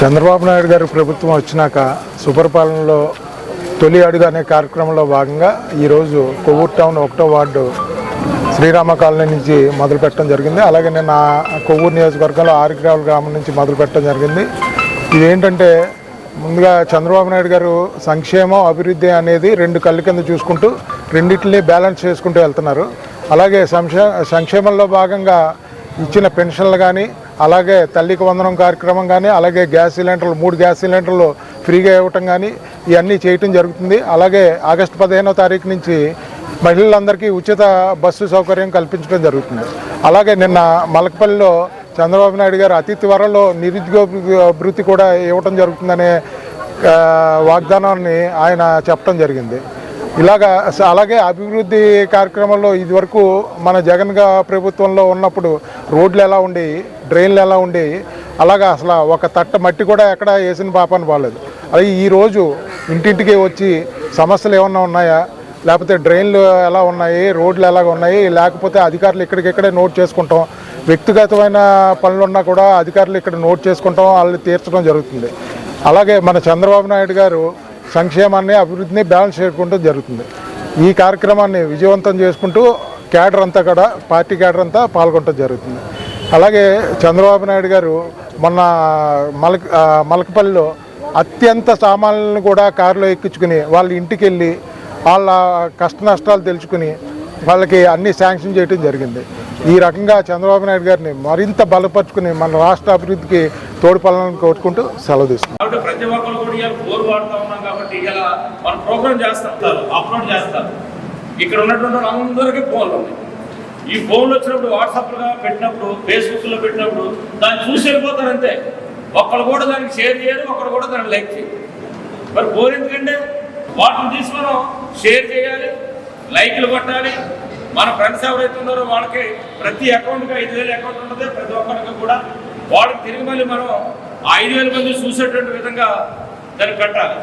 చంద్రబాబు నాయుడు గారు ప్రభుత్వం వచ్చినాక సుపరిపాలనలో తొలి అడుగు అనే కార్యక్రమంలో భాగంగా ఈరోజు కొవ్వూరు టౌన్ ఒకటో వార్డు శ్రీరామ కాలనీ నుంచి మొదలు పెట్టడం జరిగింది. అలాగే నేను నా కొవ్వూరు నియోజకవర్గంలో ఆరిగ్రావుల గ్రామం నుంచి మొదలు పెట్టడం జరిగింది. ఇదేంటంటే ముందుగా చంద్రబాబు నాయుడు గారు సంక్షేమం అభివృద్ధి అనేది రెండు కళ్ళు కింద చూసుకుంటూ రెండింటిని బ్యాలెన్స్ చేసుకుంటూ వెళ్తున్నారు. అలాగే సంక్షే సంక్షేమంలో భాగంగా ఇచ్చిన పెన్షన్లు కానీ అలాగే తల్లికి వందనం కార్యక్రమం కానీ అలాగే గ్యాస్ సిలిండర్లు మూడు గ్యాస్ సిలిండర్లు ఫ్రీగా ఇవ్వటం కానీ ఇవన్నీ చేయటం జరుగుతుంది. అలాగే ఆగస్టు పదిహేనో తారీఖు నుంచి మహిళలందరికీ ఉచిత బస్సు సౌకర్యం కల్పించడం జరుగుతుంది. అలాగే నిన్న మలకపల్లిలో చంద్రబాబు నాయుడు గారు అతి త్వరలో నిరుద్యోగ అభివృద్ధి కూడా ఇవ్వటం జరుగుతుందనే వాగ్దానాన్ని ఆయన చెప్పడం జరిగింది. ఇలాగా అలాగే అభివృద్ధి కార్యక్రమంలో ఇదివరకు మన జగన్ ప్రభుత్వంలో ఉన్నప్పుడు రోడ్లు ఎలా ఉండేవి డ్రైన్లు ఎలా ఉండేవి అలాగా అసలు ఒక తట్ట మట్టి కూడా ఎక్కడ వేసిన పాపాన్ని బాగలేదు అది ఈరోజు ఇంటింటికి వచ్చి సమస్యలు ఏమన్నా ఉన్నాయా? లేకపోతే డ్రైన్లు ఎలా ఉన్నాయి రోడ్లు ఎలాగ ఉన్నాయి లేకపోతే అధికారులు ఇక్కడికిక్కడే నోట్ చేసుకుంటాం వ్యక్తిగతమైన పనులు ఉన్నా కూడా అధికారులు ఇక్కడ నోట్ చేసుకుంటాం వాళ్ళని తీర్చడం జరుగుతుంది. అలాగే మన చంద్రబాబు నాయుడు గారు సంక్షేమాన్ని అభివృద్ధిని బ్యాలెన్స్ చేసుకుంటూ జరుగుతుంది. ఈ కార్యక్రమాన్ని విజయవంతం చేసుకుంటూ క్యాడర్ అంతా కూడా పార్టీ క్యాడర్ అంతా పాల్గొనడం జరుగుతుంది. అలాగే చంద్రబాబు నాయుడు గారు మొన్న మలక మలకపల్లిలో అత్యంత సామాన్లను కూడా కారులో ఎక్కించుకుని వాళ్ళ ఇంటికి వెళ్ళి వాళ్ళ కష్ట నష్టాలు తెలుసుకుని వాళ్ళకి అన్ని శాంక్షన్ చేయడం జరిగింది. ఈ రకంగా చంద్రబాబు నాయుడు గారిని మరింత బలపరుచుకుని మన రాష్ట్ర అభివృద్ధికి తోడ్పడాలని కోరుకుంటూ సెలవు తీసుకుంటాం ప్రతి ఒక్కరు కూడా ఫోన్ వాడుతూ ఉన్నాం కాబట్టి ఇలా మన ప్రోగ్రామ్ చేస్తారు అప్లోడ్ చేస్తారు ఇక్కడ ఉన్నటువంటి వాళ్ళందరికీ ఫోన్లు ఉన్నాయి. ఈ ఫోన్లు వచ్చినప్పుడు వాట్సాప్లో పెట్టినప్పుడు ఫేస్బుక్లో పెట్టినప్పుడు దాన్ని చూసి వెళ్ళిపోతారు అంతే. ఒక్కడు కూడా దానికి షేర్ చేయరు ఒక్కరు కూడా దాన్ని లైక్ చేయరు. మరి ఫోన్ ఎందుకంటే వాటిని తీసి మనం షేర్ చేయాలి లైక్లు కొట్టాలి మన ఫ్రెండ్స్ ఎవరైతే ఉన్నారో వాళ్ళకి ప్రతి అకౌంట్కి ఐదు వేల అకౌంట్ ఉంటుంది ప్రతి ఒక్కరికి కూడా. వాళ్ళకి తిరిగి మళ్ళీ మనం ఐదు వేల మంది చూసేటువంటి విధంగా దాన్ని కట్టాలి.